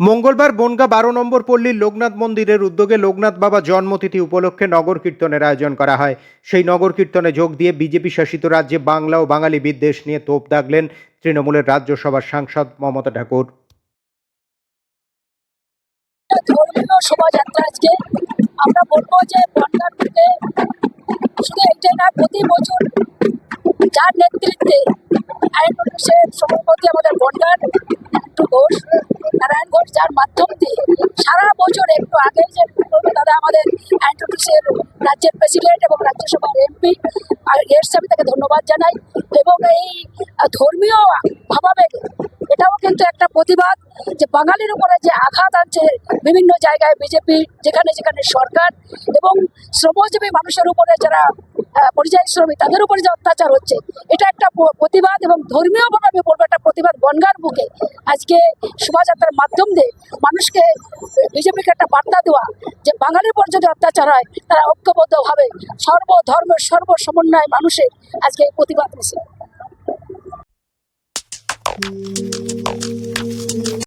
মঙ্গলবার বনগা বারো নম্বর পল্লীর লোকনাথ মন্দিরের উদ্যোগে লোকনাথ বাবা জন্মতিথি উপলক্ষে নগর কীর্তনের আয়োজন করা হয়। সেই নগর কীর্তনে যোগ দিয়ে বিজেপি শাসিত রাজ্যে বাংলা ও বাঙালি বিদ্বেষ নিয়ে তোপ দাগলেন তৃণমূলের রাজ্যসভার সাংসদ মমতা ঠাকুর। শোভাযাত্রা আজকে। আমরা বলব যে শুধু না, প্রতি বছর যার নেতৃত্বে আইনসের সভাপতি আমাদের বন্যার একটু ঘোষ নারায়ণ ঘোষ যার মাধ্যম দিয়ে সারা বছর একটু আগে যে দাদা আমাদের আইনসের রাজ্যের প্রেসিডেন্ট এবং রাজ্যসভার এমপি আর এর আমি তাকে ধন্যবাদ জানাই। এবং এই ধর্মীয় ভাবাবেগ এটাও কিন্তু একটা প্রতিবাদ যে বাঙালির উপরে যে আঘাত আনছে বিভিন্ন জায়গায় বিজেপি, যেখানে যেখানে সরকার এবং শ্রমজীবী মানুষের উপরে যারা পরিযায়ী শ্রমিক, তাদের উপরে যে অত্যাচার হচ্ছে, এটা একটা প্রতিবাদ এবং ধর্মীয়ভাবে আমি বলব একটা প্রতিবাদ বনগার বুকে। আজকে শোভাযাত্রার মাধ্যম দিয়ে মানুষকে, বিজেপিকে একটা বার্তা দেওয়া যে বাঙালির উপর যদি অত্যাচার হয়, তারা ঐক্যবদ্ধভাবে সর্ব সমন্বয় মানুষের আজকে এই প্রতিবাদ মিছিল